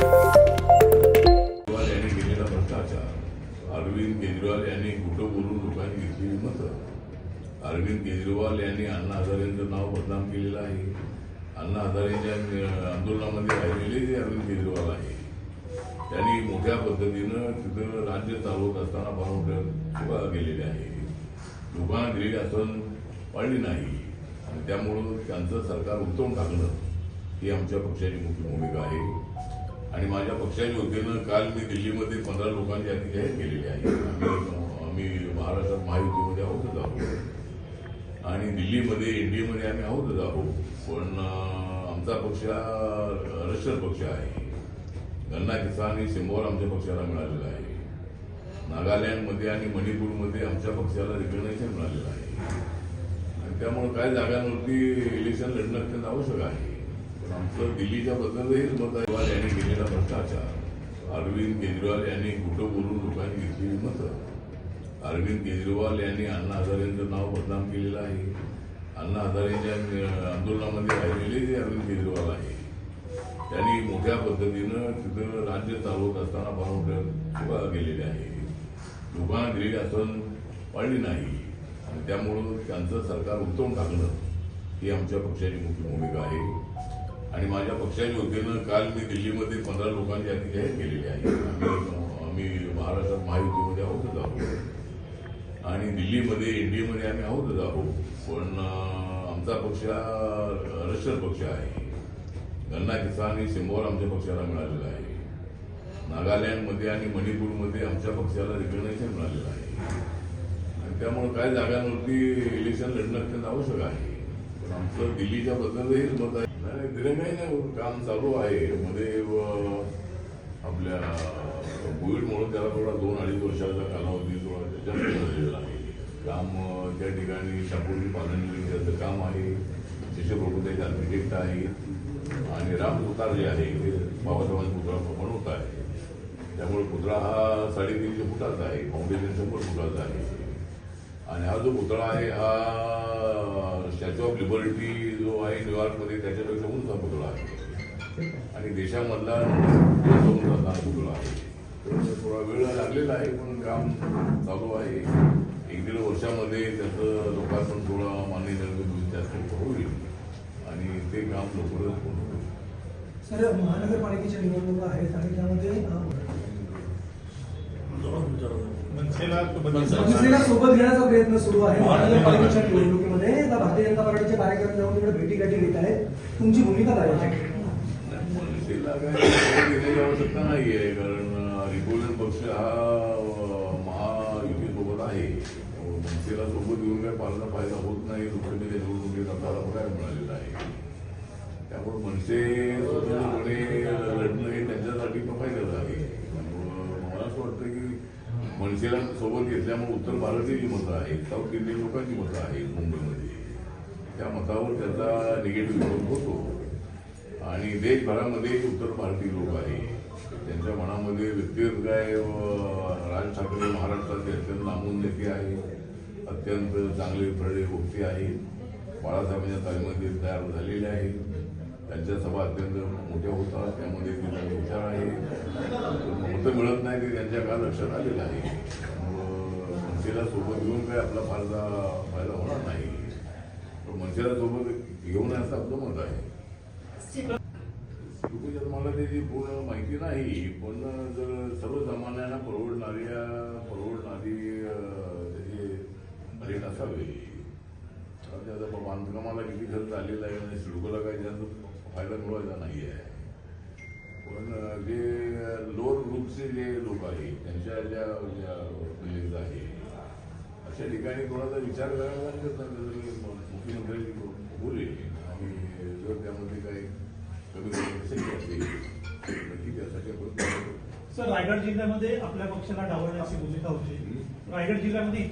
केजरीवाल यांनी केलेला भ्रष्टाचार. अरविंद केजरीवाल यांनी कुठं बोलून लोकांनी घेतलेली मतं अरविंद केजरीवाल यांनी अण्णा हजारेंचं नाव बदनाम केलेलं आहे. अण्णा हजारेंच्या आंदोलनामध्ये राहिलेले जे अरविंद केजरीवाल आहे त्यांनी मोठ्या पद्धतीनं तिथं राज्य चालवत असताना फार मोठ्या चुका आहे. लोकांना दिलेली आसन पाळली नाही. आणि त्यामुळं त्यांचं सरकार उतरवून टाकणं ही आमच्या पक्षाची मुख्य भूमिका आहे. आणि माझ्या पक्षाच्या वतीनं काल मी दिल्लीमध्ये पंधरा लोकांची यादी जाहीर केलेली आहे. आम्ही महाराष्ट्रात महायुतीमध्ये आहोतच आहोत आणि दिल्लीमध्ये एनडीएमध्ये आम्ही आहोतच आहोत पण आमचा पक्ष रशियन पक्ष आहे. गन्ना किसान आणि शंभर आमच्या पक्षाला मिळालेला आहे. नागालँडमध्ये आणि मणिपूरमध्ये आमच्या पक्षाला रिकग्नेशन मिळालेलं आहे. आणि त्यामुळे काही जागांवरती इलेक्शन लढणं अत्यंत आवश्यक आहे. पण आमचं दिल्लीच्या बद्दल हेच मत आहे. यांनी केलेला भ्रष्टाचार. अरविंद केजरीवाल यांनी कुठं बोलून लोकांनी घेतलेली मतं अरविंद केजरीवाल यांनी अण्णा हजारेंचं नाव बदनाम केलेलं आहे. अण्णा हजारेंच्या आंदोलनामध्ये राहिलेले जे अरविंद केजरीवाल आहे त्यांनी मोठ्या पद्धतीनं तिथं राज्य चालवत असताना फार मोठ्या चुका आहे लोकांना दिलेली आसन पाळली नाही. आणि त्यामुळं त्यांचं सरकार उतरवून टाकणं ही आमच्या पक्षाची मुख्य भूमिका आहे. आणि माझ्या पक्षाच्या वतीनं काल मी दिल्लीमध्ये पंधरा लोकांची यादी जाहीर केलेली आहे. आम्ही महाराष्ट्रात महायुतीमध्ये आहोतच आहोत आणि दिल्लीमध्ये एनडीएमध्ये आम्ही आहोतच आहोत पण आमचा पक्ष हा पक्ष आहे. गन्ना किसान आणि शंभर आमच्या पक्षाला मिळालेला आहे. नागालँडमध्ये आणि मणिपूरमध्ये आमच्या पक्षाला रिकग्नेशन मिळालेलं आहे. आणि त्यामुळे काही जागांवरती इलेक्शन लढणं अत्यंत आवश्यक आहे. आमचं दिल्लीच्या बद्दल हेच मत आहे. नाही दिले नाही काम चालू आहे. मध्ये व आपल्या कोविडमुळे त्याला थोडा दोन अडीच वर्षाचा कालावधी थोडा जास्त झालेला आहे. काम त्या ठिकाणी शापूर्वी पालन त्याचं काम आहे. शिष्यप्रभूताचे आर्किटेक्ट आहे. आणि राम सुतार जे आहे ते बाबासाहेबांचा पुतळा बनवत आहे. त्यामुळे पुतळा हा साडेतीनशे फुटाचा आहे. फाउंडेशन शंभर फुटाचा आहे. आणि हा जो पुतळा आहे हा स्टॅच्यू ऑफ लिबर्टी जो आहे न्यूयॉर्कमध्ये त्याच्यापेक्षा उंच पुतळा आहे. आणि देशामधला उंच पुतळा आहे. थोडा वेळ लागलेला आहे पण काम चालू आहे. एक दीड वर्षामध्ये त्याचं लोकार्पण थोडा मान्य निर्मित जास्त होईल. आणि ते काम लवकरच पूर्ण होईल. सर महानगरपालिकेच्या निवडणुका आहेत आणि त्यामध्ये मनसेला सोबत घेण्याचा प्रयत्न सुरू आहे. निवडणुकीमध्ये आता भारतीय जनता पार्टीचे कार्यकर्ते जाऊन तिकडे भेटीगाठी घेत आहेत. तुमची भूमिका काय आहे? मनसेला काय घेण्याची आवश्यकता नाही आहे कारण रिपब्लिकन पक्ष हा महायुतीसोबत आहे मनसेला सोबत घेऊन काय पालना फायदा होत नाही लोकसभेच्या निवडणुकीत आपल्याला बघायला मिळालेला आहे त्यामुळे मनसे स्वतंत्रपणे लढणं हे त्यांच्यासाठी पण फायद्याचं आहे त्यामुळं मला असं वाटतं की मनसेला सोबत घेतल्यामुळे उत्तर भारतीय मतं आहेत साऊथ इंडियन लोकांची मतं आहेत मुंबईमध्ये. त्या मतावर त्याचा निगेटिव्ह इफेक्ट होतो. आणि देशभरामध्ये उत्तर भारतीय लोक आहेत. त्यांच्या मनामध्ये व्यक्तिगत काय राज ठाकरे महाराष्ट्राचे अत्यंत नामून नेते आहेत अत्यंत चांगले भरडे व्यक्ती आहेत बाळासाहेबांच्या तालीमध्ये तयार झालेले आहेत. त्यांच्या सभा अत्यंत मोठ्या होतात त्यामध्ये ते विचार आहे. मतं मिळत नाही ते त्यांच्या काल लक्षात आलेलं आहे. त्यामुळं मनसेला सोबत घेऊन काही आपला फायदा फायदा होणार नाही. पण मनसेला सोबत घेऊन असं आपलं मत आहे. सिडकोच्यात मला त्याची पूर्ण माहिती नाही पण जर सर्वसामान्यांना परवडणाऱ्या परवडणारी अं, त्याची रेट असावे. कारण त्याचा बांधकामाला किती खर्च आलेला आहे आणि सिडकोला काही जास्त फायदा मिळवायचा नाही आहे पण जे लोअर ग्रुपचे जे लोक आहेत त्यांच्या ज्या ज्या बिल्डिंग आहे अशा ठिकाणी कोणाचा विचार करायला लागत नाही मुख्यमंत्र्यांची बोलेल. आणि जर त्यामध्ये काही कमी कमी शक्य असेल तर ठीक आहे सगळ्या करून सर रायगड जिल्ह्यामध्ये आपल्या पक्षाला डावलण्याची भूमिका होती. रायगड जिल्ह्यामध्ये